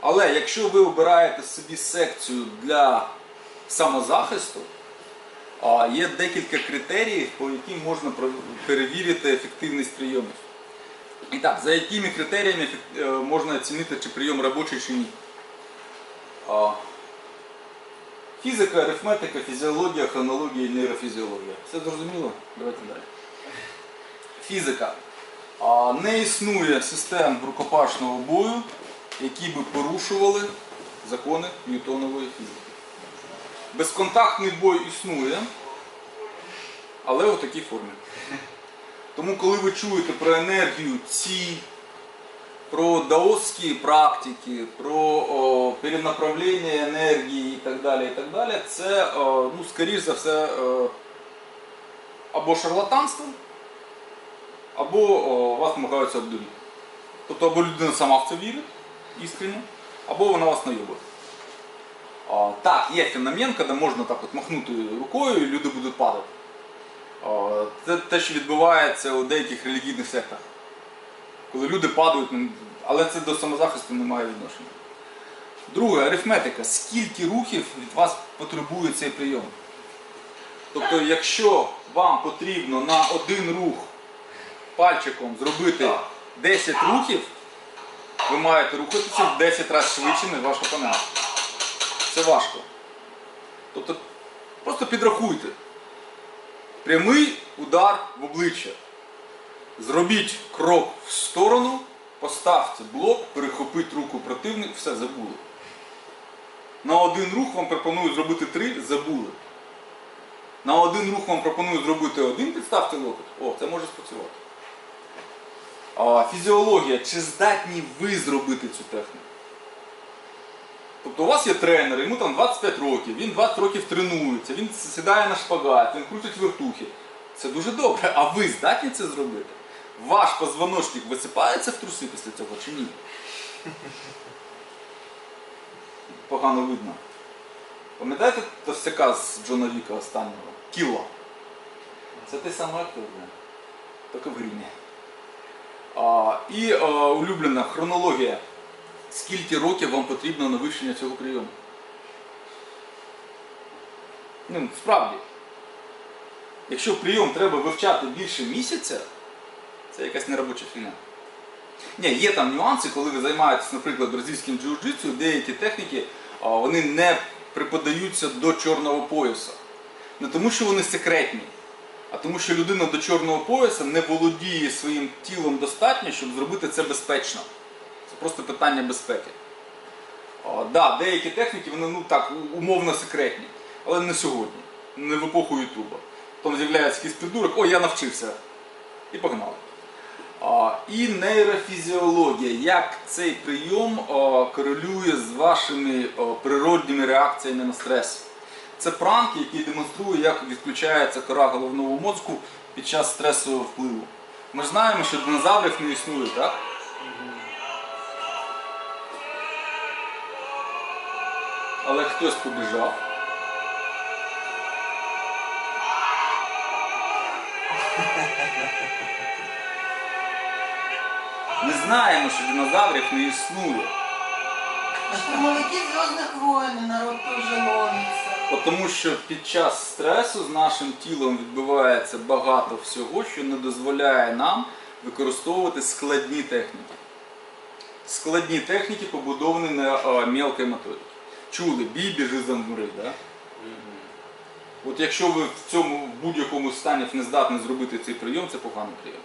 Але якщо ви обираєте собі секцію для самозахисту, є декілька критеріїв, по яким можна перевірити ефективність прийомів. І так, за якими критеріями е, можна оцінити, чи прийом робочий чи ні? Фізика, арифметика, фізіологія, хронологія і нейрофізіологія. Все зрозуміло? Давайте далі. Фізика. Не існує систем рукопашного бою, які би порушували закони Ньютонової фізики. Безконтактний бой існує, але у такій формі. Тому, коли ви чуєте про енергію Ці, про даосські практики, про о, перенаправлення енергії і так далі, і так далі, це, о, ну, скоріш за все, е, або шарлатанство, або о, вас намагаються обдурити. Тобто або людина сама в це вірить іскренне, або вона вас найобує. Так, є феномен, коли можна так от махнути рукою і люди будуть падати. Це те, що відбувається у деяких релігійних сектах. Коли люди падають, ну, але це до самозахисту не має відношення. Друге, арифметика. Скільки рухів від вас потребує цей прийом? Тобто, якщо вам потрібно на один рух пальчиком зробити 10 рухів, ви маєте рухатися в 10 разів швидше, ніж ваш опонент. Це важко. Тобто, просто підрахуйте. Прямий удар в обличчя. Зробіть крок в сторону, поставте блок, перехопіть руку противник, все забули. На один рух вам пропонують зробити три, забули. На один рух вам пропонують зробити один, підставте локоть. О, це може спрацювати. Фізіологія, чи здатні ви зробити цю техніку? Тобто у вас є тренер, йому там 25 років, він 20 років тренується, він сідає на шпагат, він крутить вертухи. Це дуже добре. А ви здатні це зробити? Ваш позвоночник висипається в труси після цього чи ні? Погано видно. Пам'ятаєте товстяка з Джона Віка останнього? Кілла. Це той самий актор, да? тільки в грімі. І улюблена хронологія. Скільки років вам потрібно на вивчення цього прийому? Ну, справді. Якщо прийом треба вивчати більше місяця, це якась неробоча фігня. Ні, є там нюанси, коли ви займаєтесь, наприклад, бразильським джиу-джитсу, деякі техніки вони не припадаються до чорного пояса. Не тому, що вони секретні, а тому, що людина до чорного пояса не володіє своїм тілом достатньо, щоб зробити це безпечно. Це просто питання безпеки. А, да, деякі техніки вони ну так умовно секретні, але не сьогодні, не в епоху Ютуба. Там з'являється якийсь придурок, о, я навчився. І погнали. А, І нейрофізіологія, як цей прийом корелює з вашими природніми реакціями на стрес. Це пранк, який демонструє, як відключається кора головного мозку під час стресового впливу. Ми ж знаємо, що динозаврів не існує, так? Але хтось побіжав. Ми знаємо, що динозаврів не існує. Штурмовики Зв'язних воїн, народ. Тому що під час стресу з нашим тілом відбувається багато всього, що не дозволяє нам використовувати складні техніки. Складні техніки побудовані на мелкій методиці. Чули, бій, біжи, замри, да? От якщо ви в цьому в будь-якому стані не здатні зробити цей прийом, це поганий прийом.